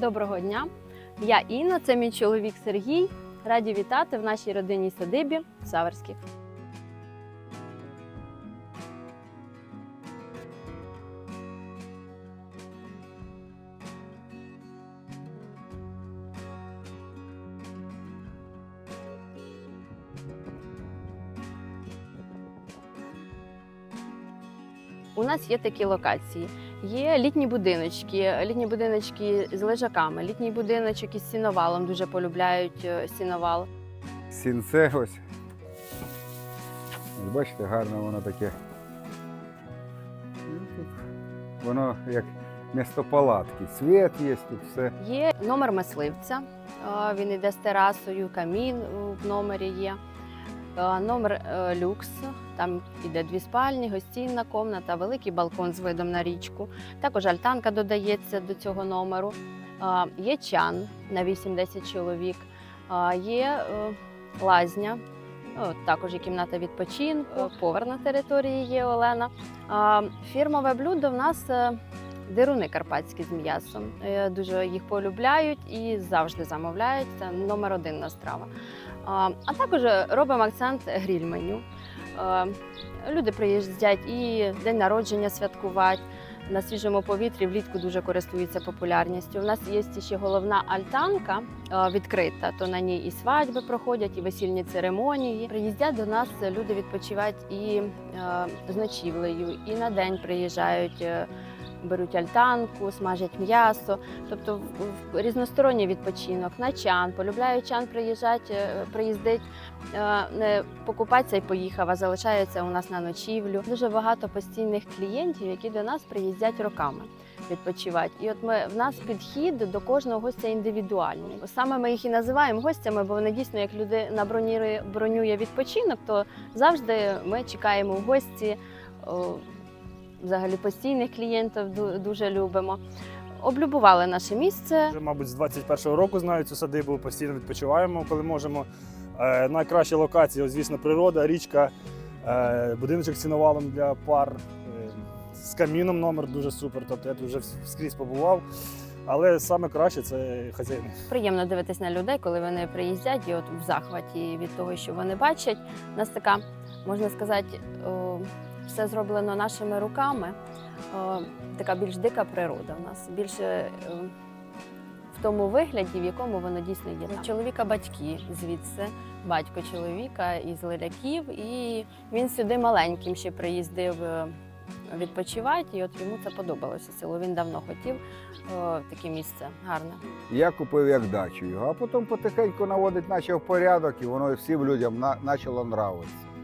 Доброго дня! Я Інна, це мій чоловік Сергій. Раді вітати в нашій родинній садибі в Саверських. У нас є такі локації. Є літні будиночки, літні будиночки з лежаками, літній будиночок із сіновалом дуже полюбляють е, сіновал. Сінце ось. Бачите, гарно воно таке. Ну, Воно як місто палатки. Світ є тут все. Є номер мисливця. е, Він йде з терасою, камін в номері є. Е, Номер е, люкс. Там іде дві спальні, гостінна комната, великий балкон з видом на річку. Також альтанка додається до цього номеру. Е, Є чан на 8-10 чоловік. Є лазня. Також є кімната відпочинку, повар на території є Олена. Фірмове блюдо в нас дируни карпатські з м'ясом. Е, Дуже їх полюбляють і завжди замовляють. Це номер один на страва. А також робимо акцент гріль-меню. Е, Люди приїздять і день народження святкувати. На свіжому повітрі влітку дуже користуються популярністю. У нас є ще головна альтанка е, відкрита, то на ній і свадьби проходять, і весільні церемонії. Приїздять до нас люди відпочивати і з ночівлею, і на день приїжджають. Беруть альтанку, смажать м'ясо, тобто різносторонній відпочинок, на чан, полюбляють чан приїжджати, е, приїздить, е, не покупатися і поїхав, а залишається у нас на ночівлю. Дуже багато постійних клієнтів, які до нас приїздять роками відпочивати. І от ми в нас підхід до кожного гостя індивідуальний. Саме ми їх і називаємо гостями, бо вони дійсно, як людина бронює відпочинок, то завжди ми чекаємо в гості. Взагалі постійних клієнтів дуже любимо. Облюбували наше місце. Вже, мабуть, з 21-го року знаю цю садибу, постійно відпочиваємо, коли можемо. Е, найкращі локації, звісно, природа, річка, е, будиночок з сіновалом для пар, е, з каміном номер дуже супер. Тобто я тут вже скрізь побував. Але саме краще це хазяїни. Приємно дивитись на людей, коли вони приїздять і от в захваті від того, що вони бачать. У нас така, можна сказати, все зроблено нашими руками. Така більш дика природа в нас, більше е, в тому вигляді, в якому воно дійсно є. У Чоловіка батьки звідси, батько чоловіка із лиляків, і він сюди маленьким ще приїздив е, відпочивати, і от йому це подобалося село. Він давно хотів о, таке місце гарне. Я купив як дачу його, а потім потихеньку наводить почав порядок, і воно всім людям на, почало нравитися.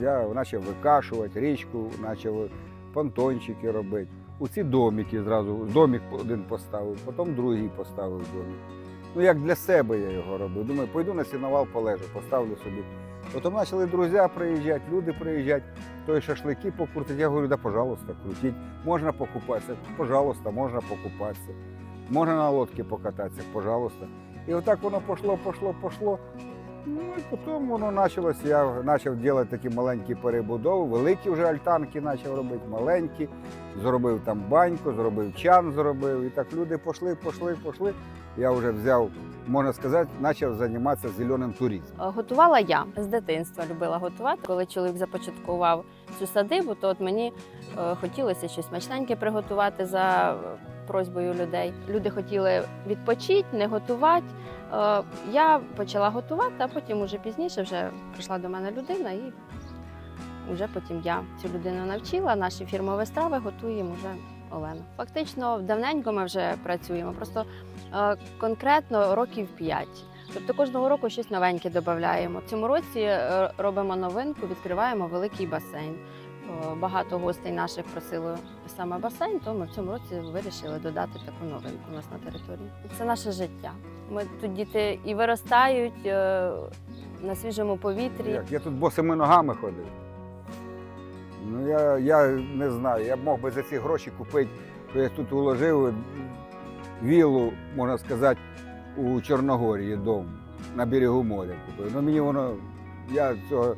Я почав викашувати річку, почав понтончики робити. У ці домики зразу, домик один поставив, потім другий поставив домик. Ну, як для себе я його робив. Думаю, пойду на сіновал полежу, поставлю собі. Потім почали друзі приїжджати, люди приїжджати, то й шашлики покрутити. Я говорю, да, пожалуйста, крутіть. Можна покупатися, пожалуйста, можна покупатися. Можна на лодці покататися, пожалуйста. І отак воно пішло, пішло, пішло. Ну і потім воно почалося, я почав робити такі маленькі перебудови, великі вже альтанки почав робити, маленькі. Зробив там баньку, зробив чан, зробив. І так люди пішли, пішли, пішли. Я вже взяв, можна сказати, почав займатися зеленим туризмом. Е, Готувала я з дитинства, любила готувати. Коли чоловік започаткував цю садибу, то от мені е, хотілося щось смачненьке приготувати за просьбою людей. Люди хотіли відпочити, не готувати. Е, Я почала готувати, а потім уже пізніше вже прийшла до мене людина і вже потім я цю людину навчила. Наші фірмові страви готуємо вже Олена. Фактично, давненько ми вже працюємо. Просто е, конкретно років п'ять. Тобто кожного року щось новеньке додаємо. Цьому році е, робимо новинку, відкриваємо великий басейн. О, Багато гостей наших просили саме басейн, то ми в цьому році вирішили додати таку новинку у нас на території. Це наше життя. Ми тут діти і виростають е, на свіжому повітрі. Як? Я тут босими ногами ходив. Ну, я, я не знаю, я б мог би за ці гроші купити, я тут вложив віллу, можна сказати, у Чорногорії дом на берегу моря. Ну мені воно, я цього,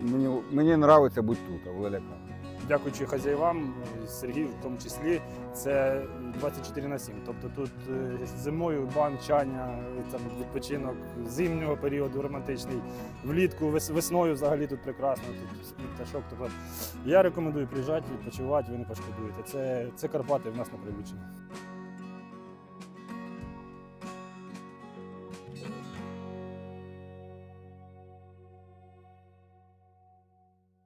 мені, мені подобається бути тут, в Леляках. дякуючи хазяївам, е, Сергію в тому числі, це 24 на 7. Тобто тут е, зимою банчання, там відпочинок зимнього періоду романтичний, влітку, весною взагалі тут прекрасно, тут пташок. Тобто я рекомендую приїжджати, відпочивати, ви не пошкодуєте. Це, це Карпати в нас на Прилуччині.